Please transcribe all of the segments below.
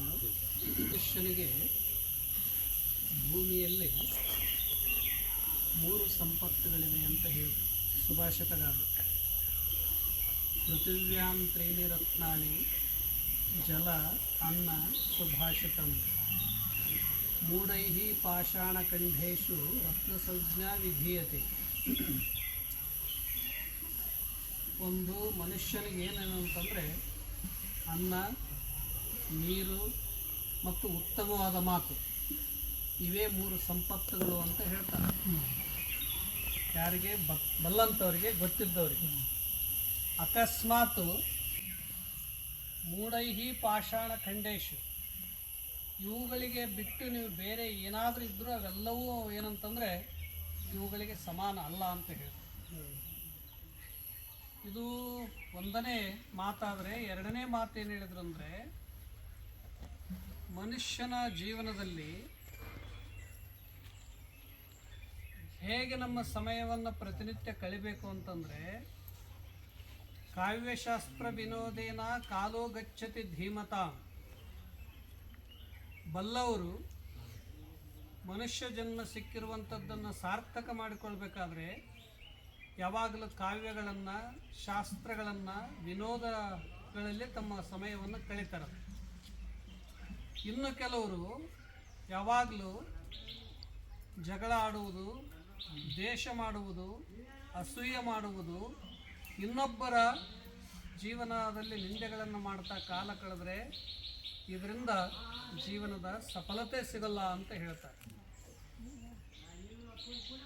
ಮನುಷ್ಯನಿಗೆ ಭೂಮಿಯಲ್ಲಿ ಮೂರು ಸಂಪತ್ತುಗಳಿವೆ ಅಂತ ಹೇಳಿದರು ಸುಭಾಷಿತಗಾರರು ಪೃಥಿವ್ಯಾಂ ತ್ರೀಣಿ ರತ್ನಾನಿ, ಜಲ, ಅನ್ನ, ಸುಭಾಷಿತಂ. ಮೂಢೈ ಪಾಷಾಣಖಂಡೇಶು ರತ್ನಸಂಜ್ಞಾ ವಿಧೀಯತೆ. ಒಂದು ಮನುಷ್ಯನಿಗೆ ಏನೇನು ಅಂತಂದರೆ ಅನ್ನ ನೀರು ಮತ್ತು ಉತ್ತಮವಾದ ಮಾತು. ಇವೇ ಮೂರು ಸಂಪತ್ತುಗಳು ಅಂತ ಹೇಳ್ತಾರೆ. ಯಾರಿಗೆ ಬಲ್ಲಂಥವ್ರಿಗೆ ಗೊತ್ತಿದ್ದವರಿಗೆ. ಅಕಸ್ಮಾತ್ ಮೂಡೈಹಿ ಪಾಷಾಣ ಖಂಡೇಶು. ಇವುಗಳಿಗೆ ಬಿಟ್ಟು ನೀವು ಬೇರೆ ಏನಾದರೂ ಇದ್ದರೂ ಅವೆಲ್ಲವೂ ಏನಂತಂದರೆ ಇವುಗಳಿಗೆ ಸಮಾನ ಅಲ್ಲ ಅಂತ ಹೇಳಿ ಇದು ಒಂದನೇ ಮಾತಾದರೆ ಎರಡನೇ ಮಾತು ಏನು ಹೇಳಿದ್ರು ಅಂದರೆ ಮನುಷ್ಯನ ಜೀವನದಲ್ಲಿ ಹೇಗೆ ನಮ್ಮ ಸಮಯವನ್ನು ಪ್ರತಿನಿತ್ಯ ಕಳಿಬೇಕು ಅಂತಂದರೆ ಕಾವ್ಯಶಾಸ್ತ್ರ ವಿನೋದೇನ ಕಾಲೋ ಗಚ್ಚತಿ ಧೀಮತ. ಬಲ್ಲವರು ಮನುಷ್ಯ ಜನ್ಮ ಸಿಕ್ಕಿರುವಂಥದ್ದನ್ನು ಸಾರ್ಥಕ ಮಾಡಿಕೊಳ್ಬೇಕಾದ್ರೆ ಯಾವಾಗಲೂ ಕಾವ್ಯಗಳನ್ನು, ಶಾಸ್ತ್ರಗಳನ್ನು, ವಿನೋದಗಳಲ್ಲಿ ತಮ್ಮ ಸಮಯವನ್ನು ಕಳೀತಾರೆ. ಇನ್ನು ಕೆಲವರು ಯಾವಾಗಲೂ ಜಗಳ ಆಡುವುದು, ದ್ವೇಷ ಮಾಡುವುದು, ಅಸೂಯೆ ಮಾಡುವುದು, ಇನ್ನೊಬ್ಬರ ಜೀವನದಲ್ಲಿ ನಿಂದೆಗಳನ್ನು ಮಾಡ್ತಾ ಕಾಲ ಕಳೆದ್ರೆ ಇದರಿಂದ ಜೀವನದ ಸಫಲತೆ ಸಿಗಲ್ಲ ಅಂತ ಹೇಳ್ತಾರೆ.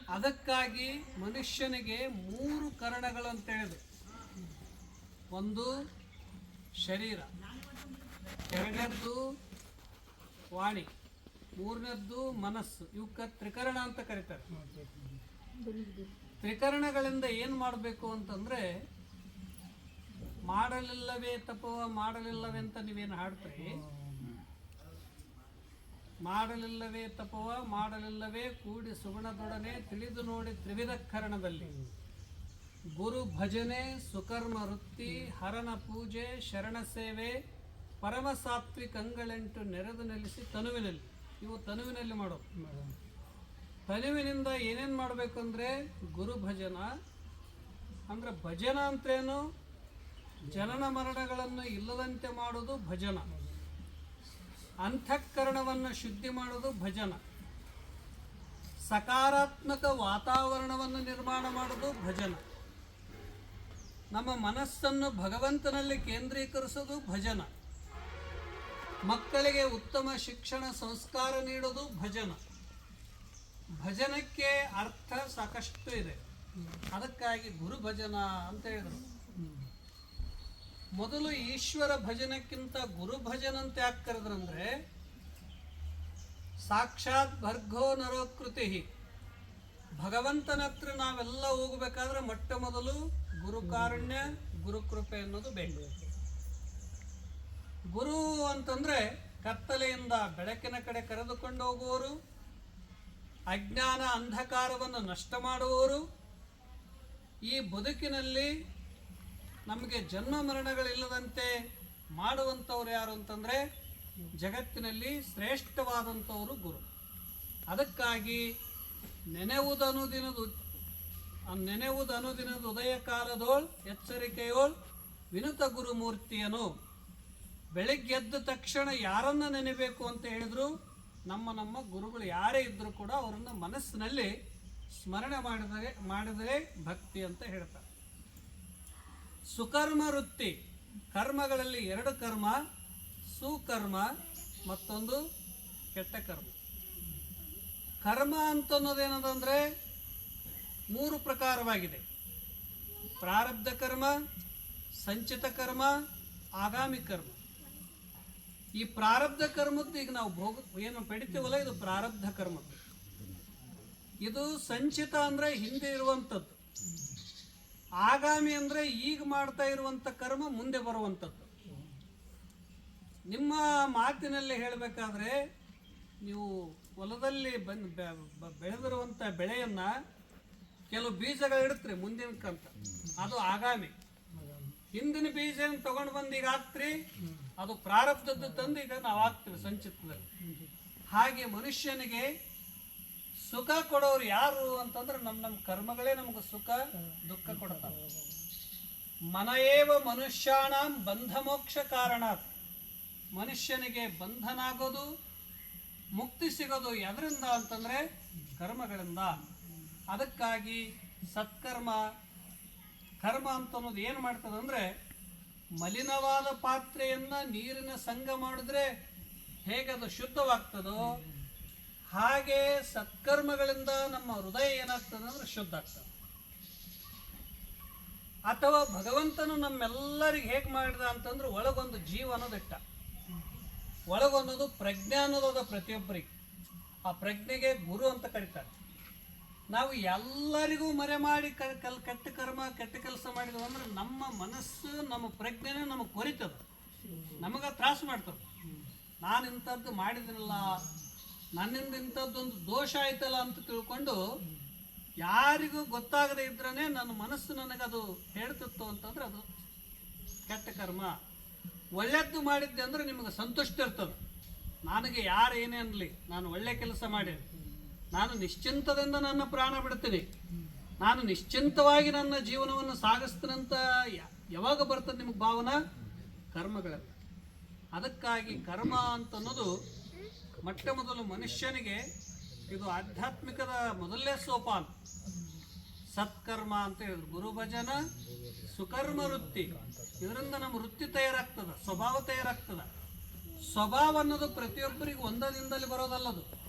ಅದಕ್ಕಾಗಿ ಮನುಷ್ಯನಿಗೆ ಮೂರು ಕರಣಗಳು ಅಂತ ಹೇಳಿದ್ರು ಒಂದು ಶರೀರ, ಎರಡನೇದ್ದು ವಾಣಿ. ಮೂರನೇದ್ದು ಮನಸ್ಸು. ಇವಕ್ಕೆ ತ್ರಿಕರಣ ಅಂತ ಕರೀತಾರೆ. ತ್ರಿಕರಣಗಳಿಂದ ಏನು ಮಾಡಬೇಕು ಅಂತಂದರೆ, ಮಾಡಲಿಲ್ಲವೇ ತಪವ, ಮಾಡಲಿಲ್ಲವೇ ಅಂತ ನೀವೇನು ಹಾಡ್ತೀರಿ? ಮಾಡಲಿಲ್ಲವೇ ತಪವ, ಮಾಡಲಿಲ್ಲವೇ ಕೂಡಿ ಸುಗುಣದೊಡನೆ ತಿಳಿದು ನೋಡಿ ತ್ರಿವಿಧ ಕರಣದಲ್ಲಿ ಗುರು ಭಜನೆ, ಸುಕರ್ಮ ವೃತ್ತಿ, ಹರನ ಪೂಜೆ, ಶರಣ ಸೇವೆ ಪರಮ ಸಾತ್ವಿಕ ಅಂಗಳೆಂಟು ನೆರೆದು ನೆಲೆಸಿ ತನುವಿನಲ್ಲಿ. ಇವು ತನುವಿನಲ್ಲಿ ಮಾಡೋದು ತನುವಿನಿಂದ ಏನೇನು ಮಾಡಬೇಕು ಅಂದರೆ ಗುರು ಭಜನ. ಅಂದರೆ ಭಜನ ಅಂತೇನು ಜನನ ಮರಣಗಳನ್ನು ಇಲ್ಲದಂತೆ ಮಾಡೋದು ಭಜನ. ಅಂತಃಕರಣವನ್ನು ಶುದ್ಧಿ ಮಾಡೋದು ಭಜನ. ಸಕಾರಾತ್ಮಕ ವಾತಾವರಣವನ್ನು ನಿರ್ಮಾಣ ಮಾಡೋದು ಭಜನ. ನಮ್ಮ ಮನಸ್ಸನ್ನು ಭಗವಂತನಲ್ಲಿ ಕೇಂದ್ರೀಕರಿಸೋದು ಭಜನ. ಮಕ್ಕಳಿಗೆ ಉತ್ತಮ ಶಿಕ್ಷಣ ಸಂಸ್ಕಾರ ನೀಡೋದು ಭಜನ. ಭಜನಕ್ಕೆ ಅರ್ಥ ಸಾಕಷ್ಟು ಇದೆ. ಅದಕ್ಕಾಗಿ ಗುರು ಭಜನ ಅಂತ ಹೇಳಿದರು. ಮೊದಲು ಈಶ್ವರ ಭಜನಕ್ಕಿಂತ ಗುರು ಭಜನ ಅಂತ ಯಾಕೆ ಕರೆದ್ರಂದ್ರೆ, ಸಾಕ್ಷಾತ್ ಭರ್ಗೋ ನರೋಕೃತಿ. ಭಗವಂತನ ಹತ್ರ ನಾವೆಲ್ಲ ಹೋಗಬೇಕಾದ್ರೆ ಮೊಟ್ಟ ಮೊದಲು ಗುರು ಗುರುಕೃಪೆ ಗುರು ಕೃಪೆ ಅನ್ನೋದು ಬೇಕು. ಗುರು ಅಂತಂದ್ರೆ ಕತ್ತಲೆಯಿಂದ ಬೆಳಕಿನ ಕಡೆ ಕರೆದುಕೊಂಡು ಹೋಗುವವರು, ಅಜ್ಞಾನ ಅಂಧಕಾರವನ್ನು ನಷ್ಟ ಮಾಡುವವರು. ಈ ಬದುಕಿನಲ್ಲಿ ನಮಗೆ ಜನ್ಮ ಮರಣಗಳಿಲ್ಲದಂತೆ ಮಾಡುವಂಥವ್ರು ಯಾರು ಅಂತಂದರೆ ಜಗತ್ತಿನಲ್ಲಿ ಶ್ರೇಷ್ಠವಾದಂಥವರು ಗುರು. ಅದಕ್ಕಾಗಿ ನೆನೆವುದನುದಿನದ ನೆನೆವುದನುದಿನದ ಉದಯ ಕಾಲದೋಳ್, ಎಚ್ಚರಿಕೆಯೋಳ್ ವಿನುತ ಗುರುಮೂರ್ತಿಯನು. ಬೆಳಿಗ್ಗೆ ಎದ್ದ ತಕ್ಷಣ ಯಾರನ್ನ ನೆನೆಬೇಕು ಅಂತ ಹೇಳಿದ್ರು, ನಮ್ಮ ನಮ್ಮ ಗುರುಗಳು ಯಾರೇ ಇದ್ದರೂ ಕೂಡ ಅವರನ್ನು ಮನಸ್ಸಿನಲ್ಲಿ ಸ್ಮರಣೆ ಮಾಡಿದರೆ ಮಾಡಿದರೆ ಭಕ್ತಿ ಅಂತ ಹೇಳ್ತಾರೆ. ಸುಕರ್ಮ ವೃತ್ತಿ, ಕರ್ಮಗಳಲ್ಲಿ ಎರಡು ಕರ್ಮ, ಸುಕರ್ಮ ಮತ್ತೊಂದು ಕೆಟ್ಟ ಕರ್ಮ. ಕರ್ಮ ಅಂತ ಅನ್ನೋದೇನದಂದ್ರೆ ಮೂರು ಪ್ರಕಾರವಾಗಿದೆ. ಪ್ರಾರಬ್ಧ ಕರ್ಮ, ಸಂಚಿತ ಕರ್ಮ, ಆಗಾಮಿ ಕರ್ಮ. ಈ ಪ್ರಾರಬ್ಧ ಕರ್ಮದ್ದು ಈಗ ನಾವು ಭೋಗ, ಏನು ಪಡಿತೀವಲ್ಲ, ಇದು ಪ್ರಾರಬ್ಧ ಕರ್ಮದ್ದು ಇದು ಸಂಚಿತ ಅಂದರೆ ಹಿಂದೆ ಇರುವಂಥದ್ದು. ಆಗಾಮಿ ಅಂದರೆ ಈಗ ಮಾಡ್ತಾ ಇರುವಂಥ ಕರ್ಮ ಮುಂದೆ ಬರುವಂಥದ್ದು. ನಿಮ್ಮ ಮಾತಿನಲ್ಲಿ ಹೇಳಬೇಕಾದ್ರೆ, ನೀವು ಹೊಲದಲ್ಲಿ ಬಂದು ಬೆಳೆದಿರುವಂಥ ಬೆಳೆಯನ್ನು ಕೆಲವು ಬೀಜಗಳು ಇಡುತ್ತೆ ಮುಂದಿನ ಕಂತ ಅದು ಆಗಾಮಿ. ಹಿಂದಿನ ಬೀಜ ತಗೊಂಡು ಬಂದು ಈಗ ಹಾಕ್ತ್ರಿ ಅದು ಪ್ರಾರಬ್ಧದ್ದು ತಂದು ಈಗ ನಾವು ಆಗ್ತೀವಿ ಸಂಚಿತದಲ್ಲಿ ಹಾಗೆ ಮನುಷ್ಯನಿಗೆ ಸುಖ ಕೊಡೋರು ಯಾರು ಅಂತಂದ್ರೆ ನಮ್ಮ ನಮ್ಮ ಕರ್ಮಗಳೇ ನಮಗೆ ಸುಖ, ದುಃಖ ಕೊಡ್ತಾವೆ. ಮನಯೇವ ಮನುಷ್ಯಾಣ ಬಂಧಮೋಕ್ಷ ಕಾರಣ ಮನುಷ್ಯನಿಗೆ ಬಂಧನ ಆಗೋದು ಮುಕ್ತಿ ಸಿಗೋದು ಎದರಿಂದ ಅಂತಂದ್ರೆ ಕರ್ಮಗಳಿಂದ. ಅದಕ್ಕಾಗಿ ಸತ್ಕರ್ಮ, ಕರ್ಮ ಅಂತ ಅನ್ನೋದು ಏನು ಮಾಡ್ತದೆ ಮಲಿನವಾದ ಪಾತ್ರೆಯನ್ನು ನೀರಿನ ಸಂಗ ಮಾಡಿದ್ರೆ ಹೇಗದು ಶುದ್ಧವಾಗ್ತದೋ ಹಾಗೆ ಸತ್ಕರ್ಮಗಳಿಂದ ನಮ್ಮ ಹೃದಯ ಏನಾಗ್ತದೆ ಅಂದ್ರೆ ಶುದ್ಧ ಆಗ್ತದೆ. ಅಥವಾ ಭಗವಂತನು ನಮ್ಮೆಲ್ಲರಿಗೆ ಹೇಗೆ ಮಾಡಿದ ಅಂತಂದ್ರೆ ಒಳಗೊಂದು ಜೀವ ಅನ್ನೋದಿಟ್ಟ ಒಳಗೊಂದದು ಪ್ರಜ್ಞೆ ಅನ್ನೋದು ಪ್ರತಿಯೊಬ್ಬರಿಗೆ. ಆ ಪ್ರಜ್ಞೆಗೆ ಗುರು ಅಂತ ಕರೀತಾರೆ. ನಾವು ಎಲ್ಲರಿಗೂ ಮರೆ ಮಾಡಿ ಕಲ್ ಕೆಟ್ಟ ಕರ್ಮ, ಕೆಟ್ಟ ಕೆಲಸ ಮಾಡಿದ್ವು ಅಂದ್ರೆ ನಮ್ಮ ಮನಸ್ಸು, ನಮ್ಮ ಪ್ರಜ್ಞೆನೇ ನಮಗೆ ಕೊರಿತದ. ನಮಗೆ ತ್ರಾಸ ಮಾಡ್ತದೆ. ನಾನು ಇಂಥದ್ದು ಮಾಡಿದಿನಲ್ಲ, ನನ್ನಿಂದ ಇಂಥದ್ದೊಂದು ದೋಷ ಆಯ್ತಲ್ಲ ಅಂತ ತಿಳ್ಕೊಂಡು ಯಾರಿಗೂ ಗೊತ್ತಾಗದೇ ಇದ್ರೇ ನನ್ನ ಮನಸ್ಸು ನನಗದು ಹೇಳ್ತಿತ್ತು ಅಂತಂದ್ರೆ ಅದು ಕೆಟ್ಟ ಕರ್ಮ. ಒಳ್ಳೆದ್ದು ಮಾಡಿದ್ದೆ ಅಂದ್ರೆ ನಿಮಗೆ ಸಂತುಷ್ಟ ಇರ್ತದೆ. ನನಗೆ ಯಾರು ಏನೇ ಅನ್ನಲಿ ನಾನು ಒಳ್ಳೆ ಕೆಲಸ ಮಾಡೀನಿ ನಾನು ನಿಶ್ಚಿಂತದಿಂದ ನನ್ನ ಪ್ರಾಣ ಬಿಡ್ತೀನಿ ನಾನು ನಿಶ್ಚಿಂತವಾಗಿ ನನ್ನ ಜೀವನವನ್ನು ಸಾಗಿಸ್ತೀನಂತ ಯಾವಾಗ ಬರ್ತದೆ ನಿಮಗೆ ಭಾವನಾ? ಕರ್ಮಗಳಲ್ಲ. ಅದಕ್ಕಾಗಿ ಕರ್ಮ ಅಂತ ಅನ್ನೋದು ಮೊಟ್ಟ ಮೊದಲು ಮನುಷ್ಯನಿಗೆ ಇದು ಆಧ್ಯಾತ್ಮಿಕದ ಮೊದಲನೇ ಸೋಪಾನ ಸತ್ಕರ್ಮ ಅಂತ ಹೇಳಿದ್ರು. ಗುರು ಭಜನ, ಸುಕರ್ಮ ವೃತ್ತಿ. ಇದರಿಂದ ನಮ್ಮ ವೃತ್ತಿ ತಯಾರಾಗ್ತದ, ಸ್ವಭಾವ ತಯಾರಾಗ್ತದ. ಸ್ವಭಾವ ಅನ್ನೋದು ಪ್ರತಿಯೊಬ್ಬರಿಗೂ ಒಂದದಿಂದಲೇ ಬರೋದಲ್ಲದು.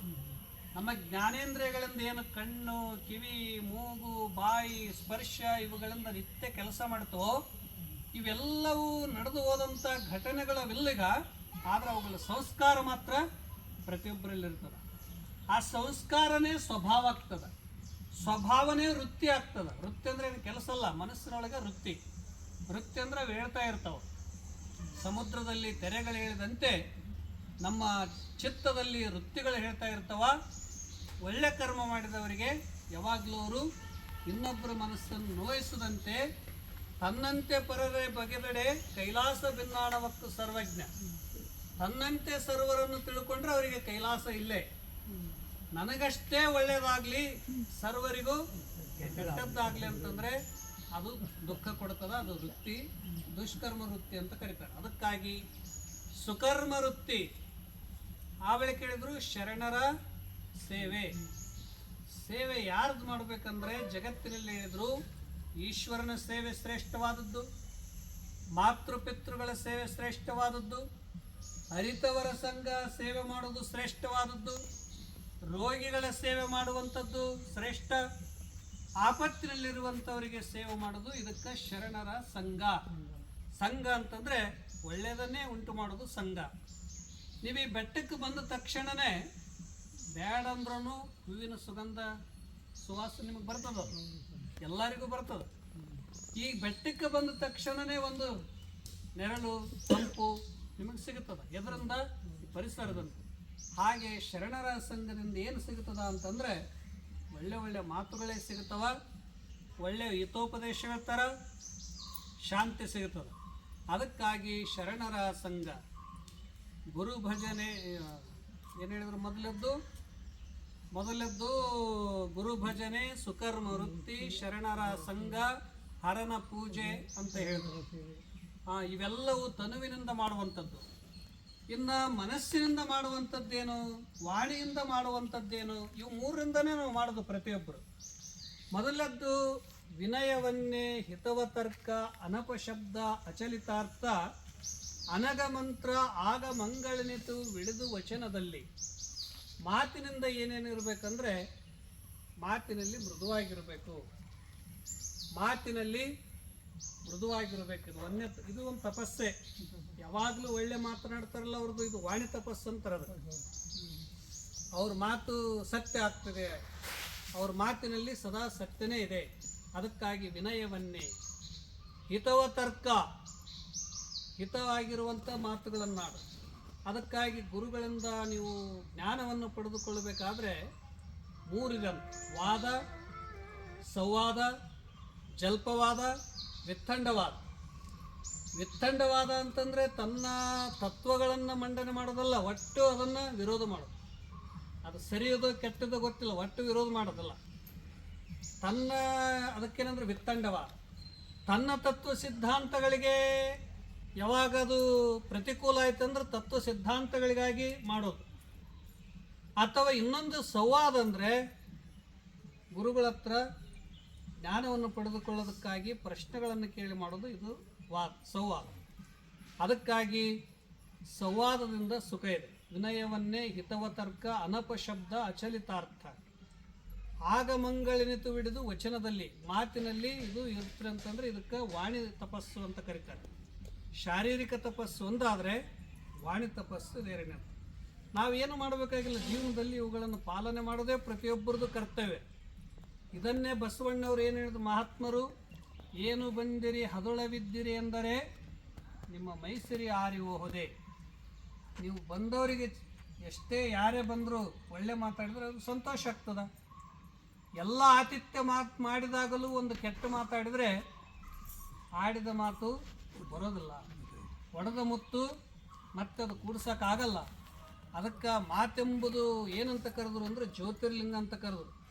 ನಮ್ಮ ಜ್ಞಾನೇಂದ್ರಿಯಗಳಿಂದ ಏನು ಕಣ್ಣು, ಕಿವಿ, ಮೂಗು, ಬಾಯಿ, ಸ್ಪರ್ಶ ಇವುಗಳಿಂದ ನಿತ್ಯ ಕೆಲಸ ಮಾಡ್ತೋ, ಇವೆಲ್ಲವೂ ನಡೆದು ಹೋದಂಥ ಘಟನೆಗಳವೆಲ್ಲಿಗ ಆದ್ರೆ ಅವುಗಳ ಸಂಸ್ಕಾರ ಮಾತ್ರ ಪ್ರತಿಯೊಬ್ಬರಲ್ಲಿರ್ತದೆ ಆ ಸಂಸ್ಕಾರನೇ ಸ್ವಭಾವ ಆಗ್ತದೆ. ಸ್ವಭಾವನೇ ವೃತ್ತಿ ಆಗ್ತದೆ. ವೃತ್ತಿ ಅಂದರೆ ಏನು? ಕೆಲಸ ಅಲ್ಲ, ಮನಸ್ಸಿನೊಳಗೆ ವೃತ್ತಿ. ವೃತ್ತಿ ಅಂದ್ರೆ ಹೇಳ್ತಾ ಇರ್ತಾವೆ. ಸಮುದ್ರದಲ್ಲಿ ತೆರೆಗಳು ಹೇಳಿದಂತೆ ನಮ್ಮ ಚಿತ್ತದಲ್ಲಿ ವೃತ್ತಿಗಳು ಹೇಳ್ತಾ ಇರ್ತಾವ. ಒಳ್ಳೆ ಕರ್ಮ ಮಾಡಿದವರಿಗೆ ಯಾವಾಗಲೂ ಅವರು ಇನ್ನೊಬ್ಬರ ಮನಸ್ಸನ್ನು ನೋಯಿಸದಂತೆ ತನ್ನಂತೆ ಪರರೇ ಬಗೆದಡೆ ಕೈಲಾಸ ಭಿನ್ನಾಣವಕ್ಕು ಸರ್ವಜ್ಞ. ತನ್ನಂತೆ ಸರ್ವರನ್ನು ತಿಳ್ಕೊಂಡ್ರೆ ಅವರಿಗೆ ಕೈಲಾಸ ಇಲ್ಲೇ. ನನಗಷ್ಟೇ ಒಳ್ಳೆಯದಾಗಲಿ ಸರ್ವರಿಗೂ ಕೆಟ್ಟದ್ದಾಗ್ಲಿ ಅಂತಂದ್ರೆ ಅದು ದುಃಖ ಕೊಡ್ತದ, ಅದು ವೃತ್ತಿ, ದುಷ್ಕರ್ಮ ವೃತ್ತಿ ಅಂತ ಕರೀತಾರೆ. ಅದಕ್ಕಾಗಿ ಸುಕರ್ಮ ವೃತ್ತಿ. ಆ ವೇಳೆ ಕೇಳಿದ್ರು ಶರಣರ ಸೇವೆ. ಸೇವೆ ಯಾರ್ದು ಮಾಡಬೇಕಂದ್ರೆ ಜಗತ್ತಿನಲ್ಲಿ ಇದ್ದರೂ ಈಶ್ವರನ ಸೇವೆ ಶ್ರೇಷ್ಠವಾದದ್ದು, ಮಾತೃಪಿತೃಗಳ ಸೇವೆ ಶ್ರೇಷ್ಠವಾದದ್ದು, ಹರಿತವರ ಸಂಘ ಸೇವೆ ಮಾಡೋದು ಶ್ರೇಷ್ಠವಾದದ್ದು, ರೋಗಿಗಳ ಸೇವೆ ಮಾಡುವಂಥದ್ದು ಶ್ರೇಷ್ಠ, ಆಪತ್ತಿನಲ್ಲಿರುವಂಥವರಿಗೆ ಸೇವೆ ಮಾಡೋದು ಇದಕ್ಕೆ ಶರಣರ ಸಂಘ. ಸಂಘ ಅಂತಂದರೆ ಒಳ್ಳೆಯದನ್ನೇ ಉಂಟು ಮಾಡೋದು ಸಂಘ. ನೀವು ಈ ಬೆಟ್ಟಕ್ಕೆ ಬಂದ ತಕ್ಷಣನೇ ಬ್ಯಾಡಂದ್ರೂ ಹೂವಿನ ಸುಗಂಧ ಸುವಾಸ ನಿಮಗೆ ಬರ್ತದ? ಎಲ್ಲರಿಗೂ ಬರ್ತದ. ಈ ಬೆಟ್ಟಕ್ಕೆ ಬಂದ ತಕ್ಷಣನೇ ಒಂದು ನೆರಳು, ತಂಪು ನಿಮಗೆ ಸಿಗುತ್ತದ. ಎದರಿಂದ ಈ ಪರಿಸರದಂತೆ. ಹಾಗೆ ಶರಣರ ಸಂಘದಿಂದ ಏನು ಸಿಗುತ್ತದ ಅಂತಂದ್ರೆ ಒಳ್ಳೆ ಒಳ್ಳೆ ಮಾತುಗಳೇ ಸಿಗುತ್ತವ. ಒಳ್ಳೆ ಹಿತೋಪದೇಶಗಳ ಥರ ಶಾಂತಿ ಸಿಗುತ್ತದೆ. ಅದಕ್ಕಾಗಿ ಶರಣರ ಸಂಘ ಗುರು ಭಜನೆ ಏನು ಹೇಳಿದ್ರು ಮೊದಲದ್ದು? ಮೊದಲದ್ದು ಗುರು ಭಜನೆ ಸುಕರ್ಮ ವೃತ್ತಿ ಶರಣರ ಸಂಘ, ಹರನ ಪೂಜೆ ಅಂತ ಹೇಳಿದ್ರು. ಇವೆಲ್ಲವೂ ತನುವಿನಿಂದ ಮಾಡುವಂಥದ್ದು. ಇನ್ನು ಮನಸ್ಸಿನಿಂದ ಮಾಡುವಂಥದ್ದೇನು, ವಾಣಿಯಿಂದ ಮಾಡುವಂಥದ್ದೇನು, ಇವು ಮೂರರಿಂದನೇ ನಾವು ಮಾಡೋದು ಪ್ರತಿಯೊಬ್ಬರು. ಮೊದಲದ್ದು ವಿನಯವನ್ನೇ ಹಿತವತರ್ಕ, ಅನಪಶಬ್ದ, ಅಚಲಿತಾರ್ಥ, ಅನಗಮಂತ್ರ ಆಗ ಮಂಗಳನಿತು ವಿಡಿದು ವಚನದಲ್ಲಿ. ಮಾತಿನಿಂದ ಏನೇನು ಇರಬೇಕಂದ್ರೆ ಮಾತಿನಲ್ಲಿ ಮೃದುವಾಗಿರಬೇಕು. ಮಾತಿನಲ್ಲಿ ಮೃದುವಾಗಿರಬೇಕು ಇದು ಒಂದೇ ಇದು ಒಂದು ತಪಸ್ಸೆ. ಯಾವಾಗಲೂ ಒಳ್ಳೆ ಮಾತನಾಡ್ತಾರಲ್ಲ ಅವ್ರದ್ದು, ಇದು ವಾಣಿ ತಪಸ್ಸು ಅಂತಾರೆ ಅದು ಅವ್ರ ಮಾತು ಸತ್ಯ ಆಗ್ತದೆ. ಅವ್ರ ಮಾತಿನಲ್ಲಿ ಸದಾ ಸತ್ಯನೇ ಇದೆ. ಅದಕ್ಕಾಗಿ ವಿನಯವನ್ನೇ. ಹಿತವ ತರ್ಕ. ಹಿತವಾಗಿರುವಂಥ ಮಾತುಗಳನ್ನಾಡು. ಅದಕ್ಕಾಗಿ ಗುರುಗಳಿಂದ ನೀವು ಜ್ಞಾನವನ್ನು ಪಡೆದುಕೊಳ್ಳಬೇಕಾದ್ರೆ ಮೂರಿದೆ ವಾದ, ಸಂವಾದ, ಜಲ್ಪವಾದ, ವಿತ್ತಂಡವಾದ. ವಿತ್ತಂಡವಾದ ಅಂತಂದರೆ ತನ್ನ ತತ್ವಗಳನ್ನು ಮಂಡನೆ ಮಾಡೋದಲ್ಲ, ಒಟ್ಟು ಅದನ್ನು ವಿರೋಧ ಮಾಡೋದು. ಅದು ಸರಿಯೋದು ಕೆಟ್ಟದ್ದು ಗೊತ್ತಿಲ್ಲ, ಒಟ್ಟು ವಿರೋಧ ಮಾಡೋದಲ್ಲ. ತನ್ನ, ಅದಕ್ಕೇನಂದ್ರೆ ವಿತ್ತಂಡವಾದ. ತನ್ನ ತತ್ವ ಸಿದ್ಧಾಂತಗಳಿಗೆ ಯಾವಾಗ ಅದು ಪ್ರತಿಕೂಲ ಆಯ್ತಂದ್ರೆ ತತ್ವ ಸಿದ್ಧಾಂತಗಳಿಗಾಗಿ ಮಾಡೋದು. ಅಥವಾ ಇನ್ನೊಂದು ಸಂವಾದ ಅಂದರೆ ಗುರುಗಳ ಹತ್ರ ಜ್ಞಾನವನ್ನು ಪಡೆದುಕೊಳ್ಳೋದಕ್ಕಾಗಿ ಪ್ರಶ್ನೆಗಳನ್ನು ಕೇಳಿ ಮಾಡೋದು ಇದು ವಾದ ಸಂವಾದ ಅದಕ್ಕಾಗಿ ಸಂವಾದದಿಂದ ಸುಖ ಇದೆ. ವಿನಯವನ್ನೇ ಹಿತವತರ್ಕ ಅನಪಶಬ್ದ ಅಚಲಿತಾರ್ಥ. ಆಗಮಂಗಳಿನಿತು ಹಿಡಿದು ವಚನದಲ್ಲಿ, ಮಾತಿನಲ್ಲಿ ಇದು ಇರುತ್ತೆ ಅಂತಂದ್ರೆ ಇದಕ್ಕೆ ವಾಣಿ ತಪಸ್ಸು ಅಂತ ಕರೀತಾರೆ. ಶಾರೀರಿಕ ತಪಸ್ಸು ಒಂದಾದರೆ ವಾಣಿ ತಪಸ್ಸು ಬೇರೆನೇ ನಾವೇನು ಮಾಡಬೇಕಾಗಿಲ್ಲ, ಜೀವನದಲ್ಲಿ ಇವುಗಳನ್ನು ಪಾಲನೆ ಮಾಡೋದೇ ಪ್ರತಿಯೊಬ್ಬರದು ಕರ್ತವ್ಯ. ಇದನ್ನೇ ಬಸವಣ್ಣವರು ಏನು ಹೇಳಿದ್ರು? ಮಹಾತ್ಮರು, ಏನು ಬಂದಿರಿ ಹದುಳವಿದ್ದಿರಿ ಎಂದರೆ, ನಿಮ್ಮ ಮೈಸೂರಿ ಆರಿ ಹೋದೆ ನೀವು ಬಂದವರಿಗೆ ಎಷ್ಟೇ ಯಾರೇ ಬಂದರೂ ಒಳ್ಳೆ ಮಾತಾಡಿದ್ರೆ ಅದು ಸಂತೋಷ ಆಗ್ತದ. ಎಲ್ಲ ಆತಿಥ್ಯ ಮಾತು ಮಾಡಿದಾಗಲೂ ಒಂದು ಕೆಟ್ಟ ಮಾತಾಡಿದರೆ ಆಡಿದ ಮಾತು ಬರೋದಿಲ್ಲ. ಒಡೆದ ಮುತ್ತು ಮತ್ತೆ ಅದು ಕೂಡ್ಸೋಕ್ಕಾಗಲ್ಲ. ಅದಕ್ಕೆ ಮಾತೆಂಬುದು ಏನಂತ ಕರೆದ್ರು ಅಂದರೆ ಜ್ಯೋತಿರ್ಲಿಂಗ ಅಂತ ಕರೆದ್ರು.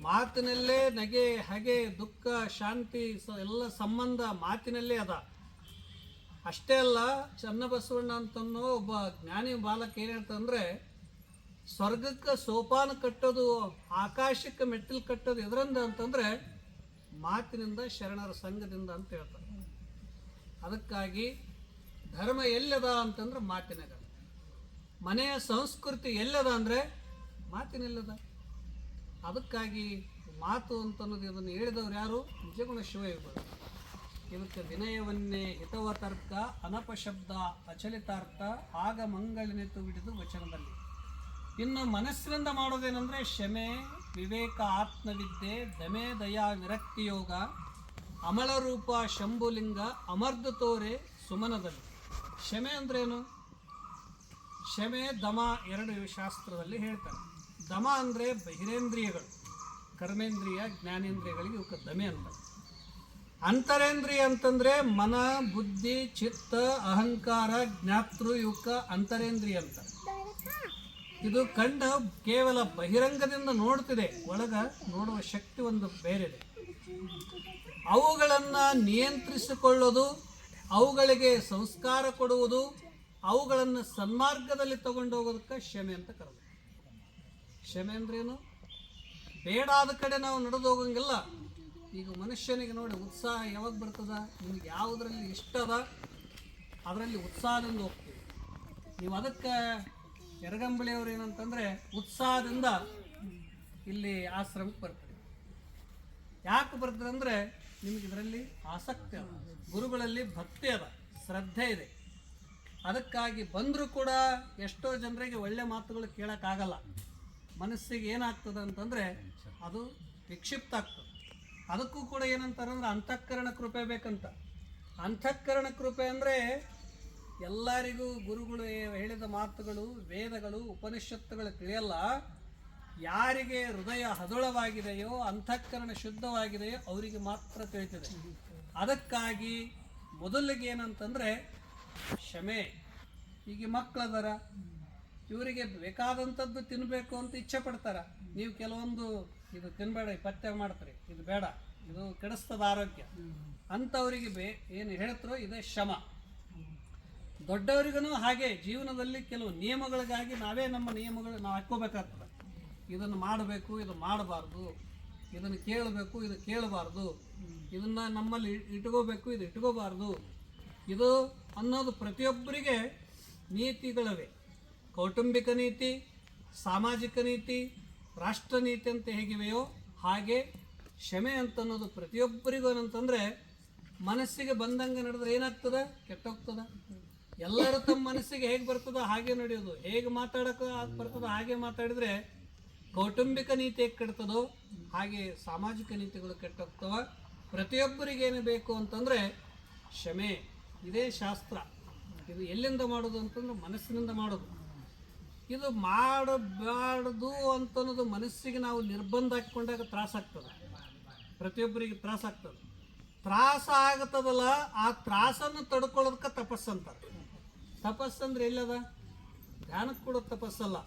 ಮಾತಿನಲ್ಲೇ ನಗೆ, ಹಗೆ, ದುಃಖ, ಶಾಂತಿ, ಸ, ಎಲ್ಲ ಸಂಬಂಧ ಮಾತಿನಲ್ಲೇ ಅದ. ಅಷ್ಟೇ ಅಲ್ಲ, ಚನ್ನಬಸವಣ್ಣ ಅಂತನ್ನೋ ಒಬ್ಬ ಜ್ಞಾನಿ ಬಾಲಕ ಏನು ಹೇಳ್ತಂದ್ರೆ ಸ್ವರ್ಗಕ್ಕೆ ಸೋಪಾನ ಕಟ್ಟೋದು, ಆಕಾಶಕ್ಕೆ ಮೆಟ್ಟಿಲು ಕಟ್ಟೋದು ಇದರಿಂದ ಅಂತಂದ್ರೆ, ಮಾತಿನಿಂದ ಶರಣರ ಸಂಘದಿಂದ ಅಂತ ಹೇಳ್ತಾರೆ ಅದಕ್ಕಾಗಿ ಧರ್ಮ ಎಲ್ಲದ ಅಂತಂದ್ರೆ ಮಾತಿನಗ ಮನೆಯ ಸಂಸ್ಕೃತಿ ಎಲ್ಲದ ಅಂದರೆ ಮಾತಿನೆಲ್ಲದ. ಅದಕ್ಕಾಗಿ ಮಾತು ಅಂತನ್ನೋದು ಇದನ್ನು ಹೇಳಿದವರು ಯಾರು? ನಿಜಗುಣ ಶಿವಯೋಗಿಗಳು ಇವತ್ತು ವಿನಯವನ್ನೇ ಹಿತವತರ್ಕ, ಅನಪಶಬ್ದ, ಅಚಲಿತಾರ್ಥ, ಆಗ ಮಂಗಳಿನೆತ್ತು ಬಿಡಿದು ವಚನದಲ್ಲಿ. ಇನ್ನು ಮನಸ್ಸಿನಿಂದ ಮಾಡೋದೇನೆಂದರೆ ಶಮೆ ವಿವೇಕ, ಆತ್ಮವಿದ್ಯೆ, ದಮೆ, ದಯಾ, ವಿರಕ್ತಿ ಯೋಗ ಅಮಳರೂಪ ಶಂಭುಲಿಂಗ ಅಮರ್ಧ ತೋರೆ ಸುಮನದಲ್ಲಿ. ಶಮೆ ಅಂದ್ರೇನು? ಶಮೆ ದಮ ಎರಡು ಶಾಸ್ತ್ರದಲ್ಲಿ ಹೇಳ್ತಾರೆ. ದಮ ಅಂದರೆ ಬಹಿರೇಂದ್ರಿಯಗಳು. ಕರ್ಮೇಂದ್ರಿಯ, ಜ್ಞಾನೇಂದ್ರಿಯಗಳಿಗೆ ಇವಕ್ಕೆ ದಮೆ ಅಂತ ಅಂತರೇಂದ್ರಿಯ ಅಂತಂದರೆ ಮನ, ಬುದ್ಧಿ, ಚಿತ್ತ, ಅಹಂಕಾರ, ಜ್ಞಾತೃ ಇವಕ್ಕ ಅಂತರೇಂದ್ರಿಯ ಅಂತ. ಇದು ಕಣ್ಣು ಕೇವಲ ಬಹಿರಂಗದಿಂದ ನೋಡ್ತಿದೆ, ಒಳಗ ನೋಡುವ ಶಕ್ತಿ ಒಂದು ಬೇರೆದೆ. ಅವುಗಳನ್ನು ನಿಯಂತ್ರಿಸಿಕೊಳ್ಳೋದು, ಅವುಗಳಿಗೆ ಸಂಸ್ಕಾರ ಕೊಡುವುದು, ಅವುಗಳನ್ನು ಸನ್ಮಾರ್ಗದಲ್ಲಿ ತಗೊಂಡು ಹೋಗೋದಕ್ಕೆ ಕ್ಷಮೆ ಅಂತ ಕರೆದು ಕ್ಷಮೆ ಅಂದ್ರೇನು? ಬೇಡಾದ ಕಡೆ ನಾವು ನಡೆದು ಹೋಗಂಗಿಲ್ಲ. ಈಗ ಮನುಷ್ಯನಿಗೆ ನೋಡಿ ಉತ್ಸಾಹ ಯಾವಾಗ ಬರ್ತದ? ನಿಮ್ಗೆ ಯಾವುದರಲ್ಲಿ ಇಷ್ಟ ಅದ? ಅದರಲ್ಲಿ ಉತ್ಸಾಹದಿಂದ ಹೋಗ್ತೀವಿ. ನೀವು ಅದಕ್ಕೆ ಎರಗಂಬಳಿಯವರು ಏನಂತಂದರೆ ಉತ್ಸಾಹದಿಂದ ಇಲ್ಲಿ ಆಶ್ರಮಕ್ಕೆ ಬರ್ತೀರಿ. ಯಾಕೆ ಬರ್ತಾರೆ ಅಂದರೆ ನಿಮ್ಗೆ ಇದರಲ್ಲಿ ಆಸಕ್ತಿ ಅದ. ಗುರುಗಳಲ್ಲಿ ಭಕ್ತಿ ಅದ. ಶ್ರದ್ಧೆ ಇದೆ. ಅದಕ್ಕಾಗಿ ಬಂದರೂ ಕೂಡ ಎಷ್ಟೋ ಜನರಿಗೆ ಒಳ್ಳೆ ಮಾತುಗಳು ಕೇಳೋಕ್ಕಾಗಲ್ಲ ಮನಸ್ಸಿಗೆ ಏನಾಗ್ತದೆ ಅಂತಂದರೆ ಅದು ವಿಕ್ಷಿಪ್ತ ಆಗ್ತದೆ. ಅದಕ್ಕೂ ಕೂಡ ಏನಂತಾರೆ ಅಂದರೆ ಅಂತಃಕರಣ ಕೃಪೆ ಬೇಕಂತ. ಅಂತಃಕರಣ ಕೃಪೆ ಅಂದರೆ ಎಲ್ಲರಿಗೂ ಗುರುಗಳು ಹೇಳಿದ ಮಾತುಗಳು, ವೇದಗಳು, ಉಪನಿಷತ್ತುಗಳು ತಿಳಿಯಲ್ಲ. ಯಾರಿಗೆ ಹೃದಯ ಹದುಳವಾಗಿದೆಯೋ, ಅಂತಃಕರಣ ಶುದ್ಧವಾಗಿದೆಯೋ ಅವರಿಗೆ ಮಾತ್ರ ತಿಳಿತದೆ. ಅದಕ್ಕಾಗಿ ಮೊದಲಿಗೆ ಏನಂತಂದರೆ, ಕ್ಷಮೆ ಈಗ ಮಕ್ಕಳದರ ಇವರಿಗೆ ಬೇಕಾದಂಥದ್ದು ತಿನ್ನಬೇಕು ಅಂತ ಇಚ್ಛೆ ಪಡ್ತಾರೆ. ನೀವು ಕೆಲವೊಂದು, ಇದು ತಿನ್ನಬೇಡ ಪಥ್ಯ ಮಾಡ್ತಾರೆ, ಇದು ಬೇಡ, ಇದು ಕೆಡಿಸ್ತದ ಆರೋಗ್ಯ. ಅಂಥವರಿಗೆ ಬೇ, ಏನು ಹೇಳ್ತಾರೋ, ಇದೇ ಶಮ ದೊಡ್ಡವರಿಗೂ ಹಾಗೆ, ಜೀವನದಲ್ಲಿ ಕೆಲವು ನಿಯಮಗಳಿಗಾಗಿ ನಾವೇ ನಮ್ಮ ನಿಯಮಗಳು ನಾವು ಹಾಕ್ಕೋಬೇಕಾಗ್ತದೆ. ಇದನ್ನು ಮಾಡಬೇಕು, ಇದು ಮಾಡಬಾರ್ದು. ಇದನ್ನು ಕೇಳಬೇಕು, ಇದು ಕೇಳಬಾರ್ದು. ಇದನ್ನು ನಮ್ಮಲ್ಲಿ ಇಟ್ಕೋಬೇಕು, ಇದು ಇಟ್ಕೋಬಾರ್ದು. ಇದು ಅನ್ನೋದು ಪ್ರತಿಯೊಬ್ಬರಿಗೆ ನೀತಿಗಳಿವೆ. ಕೌಟುಂಬಿಕ ನೀತಿ, ಸಾಮಾಜಿಕ ನೀತಿ, ರಾಷ್ಟ್ರ ನೀತಿ ಅಂತ ಹೇಗಿವೆಯೋ ಹಾಗೆ ಕ್ಷಮೆ ಅಂತ ಅನ್ನೋದು ಪ್ರತಿಯೊಬ್ಬರಿಗೂ ಏನಂತಂದರೆ ಮನಸ್ಸಿಗೆ ಬಂದಂಗೆ ನಡೆದ್ರೆ ಏನಾಗ್ತದೆ? ಕೆಟ್ಟೋಗ್ತದೆ. ಎಲ್ಲರೂ ತಮ್ಮ ಮನಸ್ಸಿಗೆ ಹೇಗೆ ಬರ್ತದ? ಹಾಗೆ ನಡೆಯೋದು. ಹೇಗೆ ಮಾತಾಡೋಕೆ ಬರ್ತದ ಹಾಗೆ ಮಾತಾಡಿದ್ರೆ ಕೌಟುಂಬಿಕ ನೀತಿ ಕೆಡ್ತದೋ ಹಾಗೆ ಸಾಮಾಜಿಕ ನೀತಿಗಳು ಕೆಟ್ಟೋಗ್ತವ. ಪ್ರತಿಯೊಬ್ಬರಿಗೆ ಏನು ಬೇಕು ಅಂತಂದರೆ ಕ್ಷಮೆ. ಇದೇ ಶಾಸ್ತ್ರ. ಇದು ಎಲ್ಲಿಂದ ಮಾಡೋದು ಅಂತಂದ್ರೆ ಮನಸ್ಸಿನಿಂದ ಮಾಡೋದು. ಇದು ಮಾಡಬಾರ್ದು ಅಂತನ್ನೋದು ಮನಸ್ಸಿಗೆ ನಾವು ನಿರ್ಬಂಧ ಹಾಕ್ಕೊಂಡಾಗ ತ್ರಾಸಾಗ್ತದೆ ಪ್ರತಿಯೊಬ್ಬರಿಗೆ ತ್ರಾಸಾಗ್ತದೆ ತ್ರಾಸ ಆಗತ್ತದಲ್ಲ ಆ ತ್ರಾಸನ್ನು ತಡ್ಕೊಳ್ಳೋದಕ್ಕೆ ತಪಸ್ಸಂತಾರೆ ತಪಸ್ಸಂದ್ರೆ ಎಲ್ಲದ ಧ್ಯಾನಕ್ಕೆ ಕೂಡ ತಪಸ್ಸಲ್ಲ.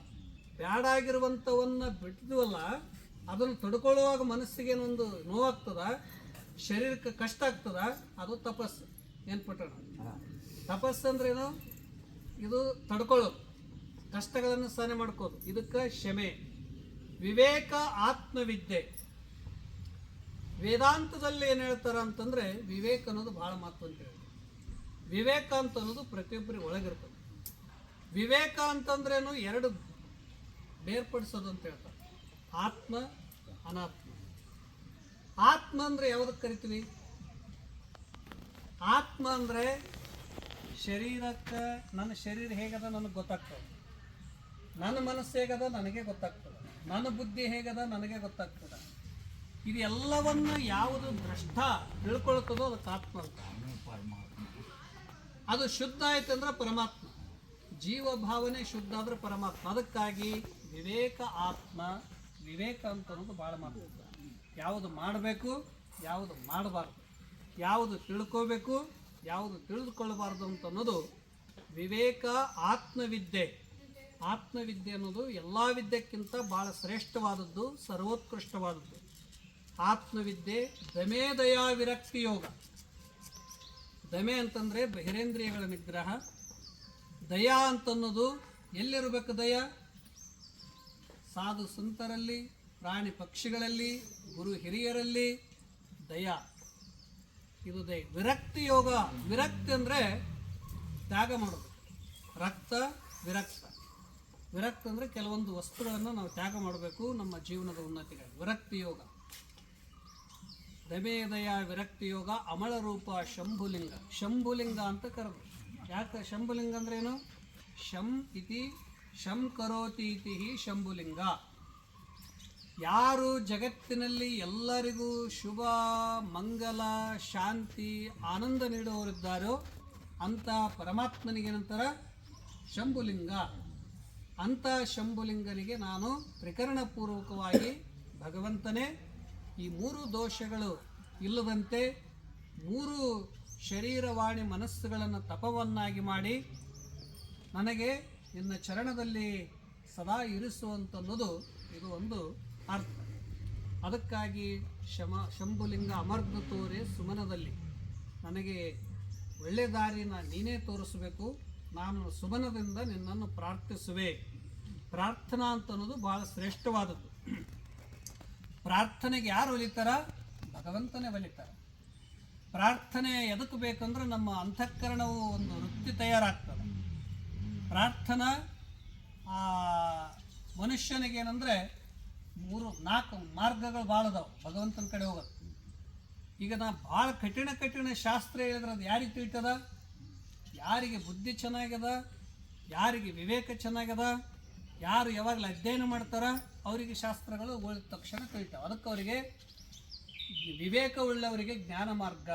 ಬ್ಯಾಡಾಗಿರುವಂಥವನ್ನ ಬಿಟ್ಟಿದ್ವಲ್ಲ ಅದನ್ನು ತಡ್ಕೊಳ್ಳುವಾಗ ಮನಸ್ಸಿಗೆ ಏನೊಂದು ನೋವಾಗ್ತದ ಶರೀರಕ್ಕೆ ಕಷ್ಟ ಆಗ್ತದ ಅದು ತಪಸ್ಸು. ಏನ್ಪಟ್ಟಣ ತಪಸ್ಸು ಅಂದ್ರೇನು ಇದು ತಡ್ಕೊಳ್ಳೋದು. ಕಷ್ಟಗಳನ್ನು ಸಹನೆ ಮಾಡ್ಕೋದು. ಇದಕ್ಕೆ ಕ್ಷಮೆ. ವಿವೇಕ ಆತ್ಮವಿದ್ಯೆ. ವೇದಾಂತದಲ್ಲಿ ಏನು ಹೇಳ್ತಾರ ಅಂತಂದ್ರೆ ವಿವೇಕ ಅನ್ನೋದು ಬಹಳ ಮಹತ್ವ ಅಂತ ಹೇಳ್ತಾರೆ. ವಿವೇಕ ಅಂತ ಅನ್ನೋದು ಪ್ರತಿಯೊಬ್ಬರಿಗೆ ಒಳಗಿರ್ತದೆ. ವಿವೇಕ ಅಂತಂದ್ರೇನು ಎರಡು ಬೇರ್ಪಡಿಸೋದು ಅಂತ ಹೇಳ್ತಾರೆ. ಆತ್ಮ, ಅನಾತ್ಮ. ಆತ್ಮ ಅಂದ್ರೆ ಯಾವುದಕ್ಕೆ ಕರಿತೀವಿ? ಆತ್ಮ ಅಂದ್ರೆ ಶರೀರಕ್ಕೆ, ನನ್ನ ಶರೀರ ಹೇಗದ ನನಗೆ ಗೊತ್ತಾಗ್ತದೆ. ನನ್ನ ಮನಸ್ಸು ಹೇಗದ ನನಗೆ ಗೊತ್ತಾಗ್ತದೆ. ನನ್ನ ಬುದ್ಧಿ ಹೇಗದ ನನಗೆ ಗೊತ್ತಾಗ್ತದೆ. ಇದು ಎಲ್ಲವನ್ನ ಯಾವುದು ಭ್ರಷ್ಟ ತಿಳ್ಕೊಳ್ತದೋ ಅದಕ್ಕೆ ಆತ್ಮ ಅಂತ. ಅದು ಶುದ್ಧ ಆಯ್ತಂದ್ರೆ ಪರಮಾತ್ಮ. ಜೀವ ಭಾವನೆ ಶುದ್ಧ ಆದ್ರೆ ಪರಮಾತ್ಮ. ಅದಕ್ಕಾಗಿ ವಿವೇಕ ಆತ್ಮ ವಿವೇಕ ಅಂತ ಅನ್ನೋದು ಭಾಳ ಮಾತಾಡ್ತಾರೆ ಯಾವುದು ಮಾಡಬೇಕು, ಯಾವುದು ಮಾಡಬಾರ್ದು. ಯಾವುದು ತಿಳ್ಕೋಬೇಕು, ಯಾವುದು ತಿಳಿದುಕೊಳ್ಳಬಾರ್ದು ಅಂತ ಅನ್ನೋದು ವಿವೇಕ ಆತ್ಮವಿದ್ಯೆ. ಆತ್ಮವಿದ್ಯೆ ಅನ್ನೋದು ಎಲ್ಲ ವಿದ್ಯೆಕ್ಕಿಂತ ಭಾಳ ಶ್ರೇಷ್ಠವಾದದ್ದು, ಸರ್ವೋತ್ಕೃಷ್ಟವಾದದ್ದು. ಆತ್ಮವಿದ್ಯೆ ದಮೇ ದಯಾ ವಿರಕ್ತಿ ಯೋಗ. ದಮೆ ಅಂತಂದರೆ ಬಹಿರೇಂದ್ರಿಯಗಳ ನಿಗ್ರಹ. ದಯಾ ಅಂತನ್ನೋದು ಎಲ್ಲಿರಬೇಕು ದಯ? ಸಾಧು ಸಂತರಲ್ಲಿ, ಪ್ರಾಣಿ ಪಕ್ಷಿಗಳಲ್ಲಿ, ಗುರು ಹಿರಿಯರಲ್ಲಿ ದಯಾ. ಇದು ದಯ ವಿರಕ್ತಿ ಯೋಗ. ವಿರಕ್ತಿ ಅಂದರೆ ತ್ಯಾಗ ಮಾಡೋದು. ರಕ್ತ, ವಿರಕ್ತ. ವಿರಕ್ತ ಅಂದರೆ ಕೆಲವೊಂದು ವಸ್ತುಗಳನ್ನು ನಾವು ತ್ಯಾಗ ಮಾಡಬೇಕು ನಮ್ಮ ಜೀವನದ ಉನ್ನತಿಗಾಗಿ. ವಿರಕ್ತಿ ಯೋಗ. ದಯ ವಿರಕ್ತಿ ಯೋಗ ಅಮಳ ರೂಪ ಶಂಭುಲಿಂಗ. ಶಂಭುಲಿಂಗ ಅಂತ ಕರೆದು ಯಾಕೆ ಶಂಭುಲಿಂಗ ಅಂದ್ರೇನು? ಶಂ ಇತಿ ಶಂ ಕರೋತೀತಿ ಶಂಭುಲಿಂಗ. ಯಾರು ಜಗತ್ತಿನಲ್ಲಿ ಎಲ್ಲರಿಗೂ ಶುಭ, ಮಂಗಲ, ಶಾಂತಿ, ಆನಂದ ನೀಡುವವರಿದ್ದಾರೋ ಅಂತ ಪರಮಾತ್ಮನಿಗೇನಂತಾರ ಶಂಭುಲಿಂಗ. ಅಂತ ಶಂಭುಲಿಂಗನಿಗೆ ನಾನು ತ್ರಿಕರಣಪೂರ್ವಕವಾಗಿ ಭಗವಂತನೇ, ಈ ಮೂರು ದೋಷಗಳು ಇಲ್ಲದಂತೆ ಮೂರು ಶರೀರವಾಣಿ ಮನಸ್ಸುಗಳನ್ನು ತಪವನ್ನಾಗಿ ಮಾಡಿ ನನಗೆ ನಿನ್ನ ಚರಣದಲ್ಲಿ ಸದಾ ಇರಿಸುವಂತನ್ನೋದು ಇದು ಒಂದು ಅರ್ಥ. ಅದಕ್ಕಾಗಿ ಶಮ, ಶಂಭುಲಿಂಗ ಅಮರ್ಧ ತೋರೆ ಸುಮನದಲ್ಲಿ. ನನಗೆ ಒಳ್ಳೆ ದಾರಿನ ನೀನೇ ತೋರಿಸಬೇಕು. ನಾನು ಸುಮನದಿಂದ ನಿನ್ನನ್ನು ಪ್ರಾರ್ಥಿಸುವೆ. ಪ್ರಾರ್ಥನಾ ಅಂತ ಅನ್ನೋದು ಬಹಳ ಶ್ರೇಷ್ಠವಾದದ್ದು. ಪ್ರಾರ್ಥನೆಗೆ ಯಾರು ಒಲಿತಾರ? ಭಗವಂತನೇ ಒಲಿತಾರ. ಪ್ರಾರ್ಥನೆ ಎದಕ್ಕೆ ಬೇಕಂದ್ರೆ ನಮ್ಮ ಅಂತಃಕರಣವು ಒಂದು ವೃತ್ತಿ ತಯಾರಾಗ್ತದೆ. ಪ್ರಾರ್ಥನಾ, ಆ, ಮನುಷ್ಯನಿಗೆ ಏನಂದ್ರೆ ಮೂರು, ನಾಲ್ಕು ಮಾರ್ಗಗಳು ಭಾಳ ಅದಾವ. ಭಗವಂತನ ಕಡೆ ಹೋಗೋದು. ಈಗ ನಾ ಭಾಳ ಕಠಿಣ ಕಠಿಣ ಶಾಸ್ತ್ರ ಹೇಳಿದ್ರೆ ಅದು ಯಾರಿಗೆ ತಿಳಿತದ? ಯಾರಿಗೆ ಬುದ್ಧಿ ಚೆನ್ನಾಗ್ಯದ? ಯಾರಿಗೆ ವಿವೇಕ ಚೆನ್ನಾಗ್ಯದ? ಯಾರು ಯಾವಾಗಲೂ ಅಧ್ಯಯನ ಮಾಡ್ತಾರ? ಅವರಿಗೆ ಶಾಸ್ತ್ರಗಳು ತಕ್ಷಣ ತಿಳಿತಾವೆ. ಅದಕ್ಕೆ ಅವರಿಗೆ ವಿವೇಕವುಳ್ಳವರಿಗೆ ಜ್ಞಾನ ಮಾರ್ಗ.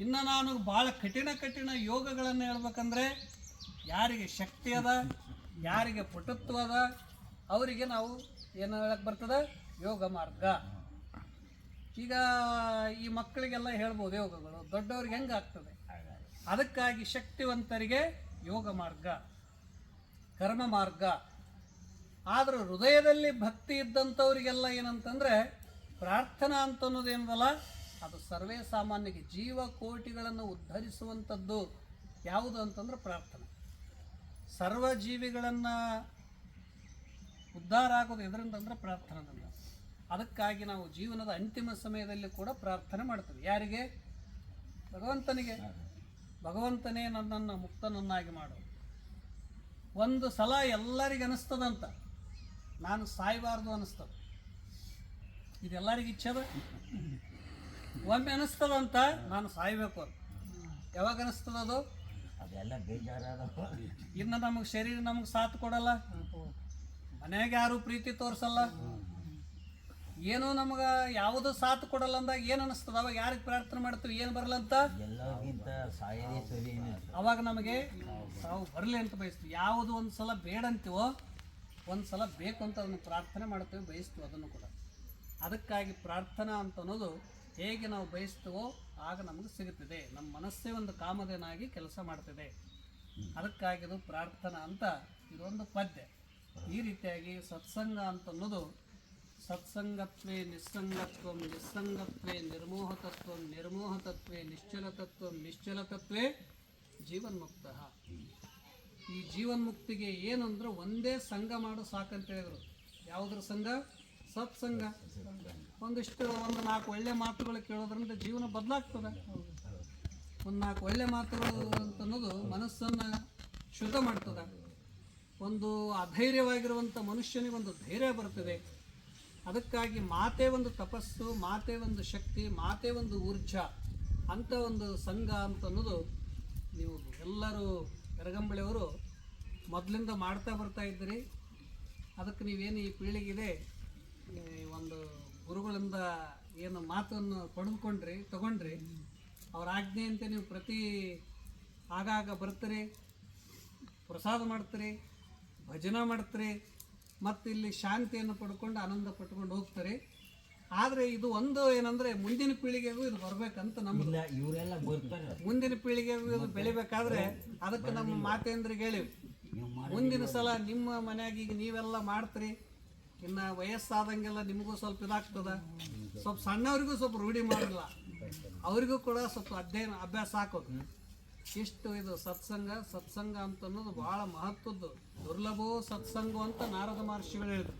ಇನ್ನು ನಾನು ಭಾಳ ಕಠಿಣ ಕಠಿಣ ಯೋಗಗಳನ್ನು ಹೇಳ್ಬೇಕಂದ್ರೆ ಯಾರಿಗೆ ಶಕ್ತಿ ಅದ, ಯಾರಿಗೆ ಪಟುತ್ವ ಅದ, ಅವರಿಗೆ ನಾವು ಏನು ಹೇಳಕ್ಕೆ ಬರ್ತದ? ಯೋಗ ಮಾರ್ಗ. ಈಗ ಈ ಮಕ್ಕಳಿಗೆಲ್ಲ ಹೇಳ್ಬೋದು ಯೋಗಗಳು. ದೊಡ್ಡವ್ರಿಗೆ ಹೆಂಗೆ ಆಗ್ತದೆ? ಅದಕ್ಕಾಗಿ ಶಕ್ತಿವಂತರಿಗೆ ಯೋಗ ಮಾರ್ಗ, ಕರ್ಮ ಮಾರ್ಗ. ಆದರೂ ಹೃದಯದಲ್ಲಿ ಭಕ್ತಿ ಇದ್ದಂಥವರಿಗೆಲ್ಲ ಏನಂತಂದರೆ ಪ್ರಾರ್ಥನಾ ಅಂತ ಅನ್ನೋದೇನದಲ್ಲ ಅದು ಸರ್ವೇ ಸಾಮಾನ್ಯಕ್ಕೆ ಜೀವಕೋಟಿಗಳನ್ನು ಉದ್ಧರಿಸುವಂಥದ್ದು ಯಾವುದು ಅಂತಂದ್ರೆ ಪ್ರಾರ್ಥನೆ. ಸರ್ವ ಜೀವಿಗಳನ್ನು ಉದ್ಧಾರ ಆಗೋದು ಎದರಿಂದ ಅಂದ್ರೆ ಪ್ರಾರ್ಥನೆದಿಂದ. ಅದಕ್ಕಾಗಿ ನಾವು ಜೀವನದ ಅಂತಿಮ ಸಮಯದಲ್ಲಿ ಕೂಡ ಪ್ರಾರ್ಥನೆ ಮಾಡ್ತೀವಿ. ಯಾರಿಗೆ? ಭಗವಂತನಿಗೆ. ಭಗವಂತನೇ ನನ್ನನ್ನು ಮುಕ್ತನನ್ನಾಗಿ ಮಾಡು. ಒಂದು ಸಲ ಎಲ್ಲರಿಗೆ ಅನಿಸ್ತದಂತ. ನಾನು ಸಾಯಬಾರ್ದು ಅನಿಸ್ತದ. ಇದೆಲ್ಲರಿಗೆ ಇಚ್ಛದ? ಒಮ್ಮೆ ಅನಿಸ್ತದಂತ, ನಾನು ಸಾಯಬೇಕು ಯಾವಾಗ ಅನಿಸ್ತದ ಅದು ಅದೆಲ್ಲ ಬೇಜಾರಾದವ. ಇನ್ನು ನಮಗೆ ಶರೀರ ನಮಗೆ ಸಾಥ್ ಕೊಡಲ್ಲ. ಮನ್ಯಾಗ ಯಾರು ಪ್ರೀತಿ ತೋರಿಸಲ್ಲ. ಏನು ನಮಗೆ ಯಾವುದು ಸಾಥ್ ಕೊಡಲ್ಲ ಅಂದಾಗ ಏನು ಅನಿಸ್ತದ? ಅವಾಗ ಯಾರಿಗೆ ಪ್ರಾರ್ಥನೆ ಮಾಡ್ತೀವಿ ಏನು ಬರಲ್ಲ ಅಂತ? ಎಲ್ಲರಿಗಿಂತ ಸರಿ ಅವಾಗ ನಮಗೆ ಸಾವು ಬರಲಿ ಅಂತ ಬಯಸ್ತೀವಿ. ಯಾವುದು ಒಂದು ಸಲ ಬೇಡ ಅಂತೀವೋ ಒಂದು ಸಲ ಬೇಕು ಅಂತ ಅದನ್ನು ಪ್ರಾರ್ಥನೆ ಮಾಡ್ತೀವಿ ಬಯಸ್ತೀವಿ ಅದನ್ನು ಕೂಡ. ಅದಕ್ಕಾಗಿ ಪ್ರಾರ್ಥನಾ ಅಂತ ಅನ್ನೋದು ಹೇಗೆ ನಾವು ಬಯಸ್ತೀವೋ ಆಗ ನಮಗೆ ಸಿಗುತ್ತದೆ. ನಮ್ಮ ಮನಸ್ಸೇ ಒಂದು ಕಾಮಧೇನಾಗಿ ಕೆಲಸ ಮಾಡ್ತಿದೆ. ಅದಕ್ಕಾಗಿದು ಪ್ರಾರ್ಥನಾ ಅಂತ ಇದೊಂದು ಪದ್ಯ. ಈ ರೀತಿಯಾಗಿ ಸತ್ಸಂಗ ಅಂತ ಅನ್ನೋದು ಸತ್ಸಂಗತ್ವೇ ನಿಸ್ಸಂಗತ್ವ, ನಿಸ್ಸಂಗತ್ವೇ ನಿರ್ಮೋಹತತ್ವ, ನಿರ್ಮೋಹತತ್ವೇ ನಿಶ್ಚಲತತ್ವ, ನಿಶ್ಚಲತತ್ವೇ ಜೀವನ್ಮುಕ್ತ. ಈ ಜೀವನ್ಮುಕ್ತಿಗೆ ಏನಂದ್ರೆ ಒಂದೇ ಸಂಘ ಮಾಡು ಸಾಕಂತ ಹೇಳಿದ್ರು. ಯಾವುದ್ರ ಸಂಘ? ಸತ್ಸಂಗ. ಒಂದಿಷ್ಟು ಒಂದು ನಾಲ್ಕು ಒಳ್ಳೆ ಮಾತುಗಳು ಕೇಳೋದ್ರಿಂದ ಜೀವನ ಬದಲಾಗ್ತದೆ. ಒಂದು ನಾಲ್ಕು ಒಳ್ಳೆ ಮಾತುಗಳು ಅಂತ ಅನ್ನೋದು ಮನಸ್ಸನ್ನು ಶುದ್ಧ ಮಾಡ್ತದೆ. ಒಂದು ಅಧೈರ್ಯವಾಗಿರುವಂಥ ಮನುಷ್ಯನಿಗೆ ಒಂದು ಧೈರ್ಯ ಬರ್ತದೆ. ಅದಕ್ಕಾಗಿ ಮಾತೇ ಒಂದು ತಪಸ್ಸು, ಮಾತೇ ಒಂದು ಶಕ್ತಿ, ಮಾತೇ ಒಂದು ಊರ್ಜಾ ಅಂತ ಒಂದು ಸಂಘ ಅಂತ ಅನ್ನೋದು ನೀವು ಎಲ್ಲರೂ ಎರಗಂಬಳಿಯವರು ಮೊದಲಿಂದ ಮಾಡ್ತಾ ಬರ್ತಾ ಇದ್ದೀರಿ. ಅದಕ್ಕೆ ನೀವೇನು ಈ ಪೀಳಿಗೆದೆ ಈ ಒಂದು ಗುರುಗಳಿಂದ ಏನು ಮಾತನ್ನು ಪಡೆದುಕೊಂಡ್ರಿ ತಗೊಂಡ್ರಿ ಅವ್ರ ಆಜ್ಞೆಯಂತೆ ನೀವು ಪ್ರತಿ ಆಗಾಗ ಬರ್ತೀರಿ ಪ್ರಸಾದ ಮಾಡ್ತೀರಿ ಭಜನೆ ಮಾಡ್ತೀರಿ ಮತ್ತು ಇಲ್ಲಿ ಶಾಂತಿಯನ್ನು ಪಡ್ಕೊಂಡು ಆನಂದ ಪಟ್ಕೊಂಡು ಹೋಗ್ತಾರೆ. ಆದರೆ ಇದು ಒಂದು ಏನಂದರೆ ಮುಂದಿನ ಪೀಳಿಗೆಗೂ ಇದು ಬರಬೇಕಂತ ನಮ್ದು. ಇಲ್ಲ ಇವರೆಲ್ಲ ಬರ್ತಾರೆ. ಮುಂದಿನ ಪೀಳಿಗೆಗೂ ಇದು ಬೆಳಿಬೇಕಾದ್ರೆ ಅದಕ್ಕೆ ನಮ್ಮ ಮಾತೇಂದ್ರಿಗೆ ಹೇಳಿವಿ. ಮುಂದಿನ ಸಲ ನಿಮ್ಮ ಮನ್ಯಾಗ ಈಗ ನೀವೆಲ್ಲ ಮಾಡ್ತೀರಿ. ಇನ್ನು ವಯಸ್ಸಾದಂಗೆಲ್ಲ ನಿಮಗೂ ಸ್ವಲ್ಪ ಇದಾಗ್ತದ. ಸ್ವಲ್ಪ ಸಣ್ಣವ್ರಿಗೂ ಸ್ವಲ್ಪ ರೂಢಿ ಮಾಡಿಲ್ಲ. ಅವರಿಗೂ ಕೂಡ ಸ್ವಲ್ಪ ಅಧ್ಯಯನ, ಅಭ್ಯಾಸ ಹಾಕೋದು. ಇಷ್ಟು ಇದು ಸತ್ಸಂಗ ಸತ್ಸಂಗ ಅಂತ ಅನ್ನೋದು ಬಹಳ ಮಹತ್ವದ್ದು. ದುರ್ಲಭವೋ ಸತ್ಸಂಗ ಅಂತ ನಾರದ ಮಹರ್ಷಿಗಳು ಹೇಳಿದ್ರು.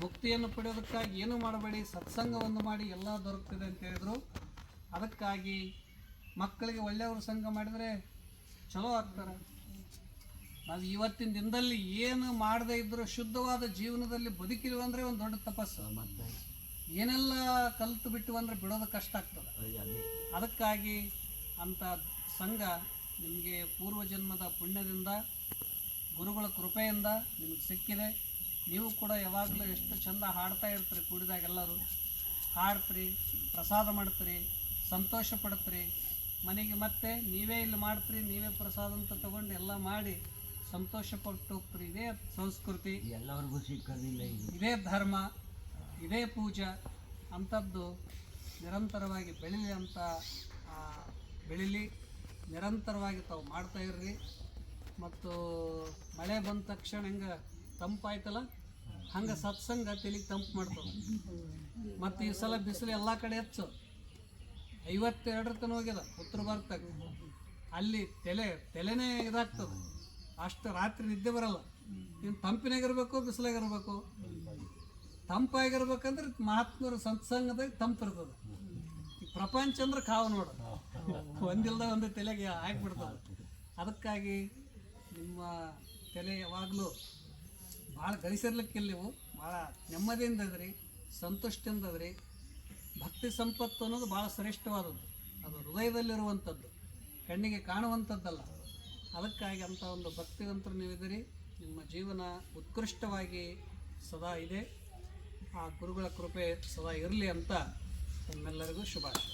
ಮುಕ್ತಿಯನ್ನು ಪಡೆಯೋದಕ್ಕಾಗಿ ಏನು ಮಾಡಬೇಡಿ? ಸತ್ಸಂಗವನ್ನು ಮಾಡಿ ಎಲ್ಲ ದೊರಕ್ತಿದೆ ಅಂತ ಹೇಳಿದ್ರು. ಅದಕ್ಕಾಗಿ ಮಕ್ಕಳಿಗೆ ಒಳ್ಳೆಯವರು ಸಂಘ ಮಾಡಿದರೆ ಚಲೋ ಆಗ್ತಾರೆ. ನಾವು ಇವತ್ತಿನ ದಿನದಲ್ಲಿ ಏನು ಮಾಡದೇ ಇದ್ರೂ ಶುದ್ಧವಾದ ಜೀವನದಲ್ಲಿ ಬದುಕಿರುವ ಅಂದರೆ ಒಂದು ದೊಡ್ಡ ತಪಸ್ಸು. ಮತ್ತೆ? ಏನೆಲ್ಲ ಕಲ್ತು ಬಿಟ್ಟು ಅಂದರೆ ಬಿಡೋದು ಕಷ್ಟ ಆಗ್ತದೆ. ಅದಕ್ಕಾಗಿ ಅಂಥ ಸಂಘ ನಿಮಗೆ ಪೂರ್ವಜನ್ಮದ ಪುಣ್ಯದಿಂದ ಗುರುಗಳ ಕೃಪೆಯಿಂದ ನಿಮಗೆ ಸಿಕ್ಕಿದೆ. ನೀವು ಕೂಡ ಯಾವಾಗಲೂ ಎಷ್ಟು ಚಂದ ಹಾಡ್ತಾ ಇರ್ತೀರಿ ಕೂಡಿದಾಗ ಎಲ್ಲರೂ. ಹಾಡ್ತೀರಿ ಪ್ರಸಾದ ಮಾಡ್ತೀರಿ ಸಂತೋಷ ಪಡ್ತೀರಿ. ಮನೆಗೆ ಮತ್ತೆ ನೀವೇ ಇಲ್ಲಿ ಮಾಡ್ತೀರಿ ನೀವೇ ಪ್ರಸಾದ ಅಂತ ತಗೊಂಡು ಎಲ್ಲ ಮಾಡಿ ಸಂತೋಷ ಪಟ್ಟು ಇದೇ ಸಂಸ್ಕೃತಿ ಎಲ್ಲರಿಗೂ ಸಿಕ್ಕೋದಿಲ್ಲ ಇದು. ಇದೇ ಧರ್ಮ ಇದೇ ಪೂಜಾ ಅಂಥದ್ದು ನಿರಂತರವಾಗಿ ಬೆಳೀಲಿ ಅಂತ ಬೆಳೀಲಿ ನಿರಂತರವಾಗಿ ತಾವು ಮಾಡ್ತಾ ಇರ್ರಿ. ಮತ್ತು ಮಳೆ ಬಂದ ತಕ್ಷಣ ಹೆಂಗೆ ತಂಪಾಯ್ತಲ್ಲ? ಹಂಗೆ ಸತ್ಸಂಗ ತಲೆಗೆ ತಂಪು ಮಾಡ್ತದೆ ಮತ್ತು ಈ ಸಲ ಬಿಸಿಲು ಎಲ್ಲ ಕಡೆ ಹೆಚ್ಚು. ಐವತ್ತೆರಡರ ತನಕ ಹೋಗ್ಯದ ಉತ್ತರ ಭಾರತದಾಗ ಅಲ್ಲಿ ತಲೆ ತಲೆನೇ ಇದಾಗ್ತದೆ. ಅಷ್ಟು ರಾತ್ರಿ ನಿದ್ದೆ ಬರಲ್ಲ. ಇನ್ನು ತಂಪಿನಾಗಿರ್ಬೇಕು, ಬಿಸಿಲಾಗಿರ್ಬೇಕು. ತಂಪಾಗಿರ್ಬೇಕಂದ್ರೆ ಮಹಾತ್ಮರ ಸತ್ಸಂಗದಾಗ ತಂಪಿರ್ತದೆ ಈ ಪ್ರಪಂಚ ಅಂದ್ರೆ ಕಾವು ನೋಡು. ಒಂದಿಲ್ದ ಒಂದು ತಲೆಗೆ ಹಾಕ್ಬಿಡ್ತದೆ. ಅದಕ್ಕಾಗಿ ನಿಮ್ಮ ತಲೆ ಯಾವಾಗಲೂ ಭಾಳ ಗಳಿಸಿರ್ಲಿಕ್ಕಿಲ್ಲ ನೀವು ಭಾಳ ನೆಮ್ಮದಿಯಿಂದ ಅದ್ರಿ ಸಂತುಷ್ಟಿಯಿಂದ ಅದ್ರಿ ಭಕ್ತಿ ಸಂಪತ್ತು ಅನ್ನೋದು ಭಾಳ ಶ್ರೇಷ್ಠವಾದದ್ದು. ಅದು ಹೃದಯದಲ್ಲಿರುವಂಥದ್ದು. ಕಣ್ಣಿಗೆ ಕಾಣುವಂಥದ್ದಲ್ಲ. ಅದಕ್ಕಾಗಿ ಅಂಥ ಒಂದು ಭಕ್ತಿವಂತರು ನೀವಿದ್ದೀರಿ. ನಿಮ್ಮ ಜೀವನ ಉತ್ಕೃಷ್ಟವಾಗಿ ಸದಾ ಇದೆ. ಆ ಗುರುಗಳ ಕೃಪೆ ಸದಾ ಇರಲಿ ಅಂತ ನಿಮ್ಮೆಲ್ಲರಿಗೂ ಶುಭಾಶಯ.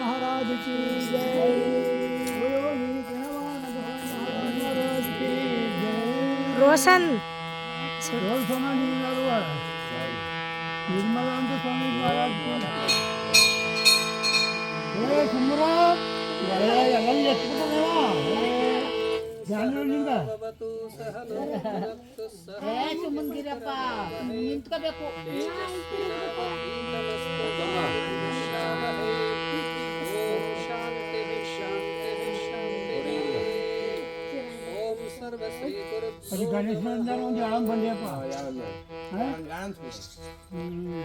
ಮಹಾರಾಜ್ ಕಿ ಜೈ ರೋಷನ್ ರೋಲ್ ಸಮಾಜ ನಿರ್ಮಲಾನಂದ ಸ್ವಾಮಿ ಮಹಾರಾಜ್ ಕಿ ಏ ಸುಮ್ಮರ ಎಲ್ಲ ಎಲ್ಲ ಎತ್ಬಿಟ್ಟದೇವ ಸುಮಂದಿರಪ್ಪ ನಿಂತ್ಕೋಬೇಕು ಗಣೇಶ ಮಂದಿರ ಒಂದು ಯಾಳಂ ಬಂದ್ಯಪ್ಪ ಹ್ಞೂ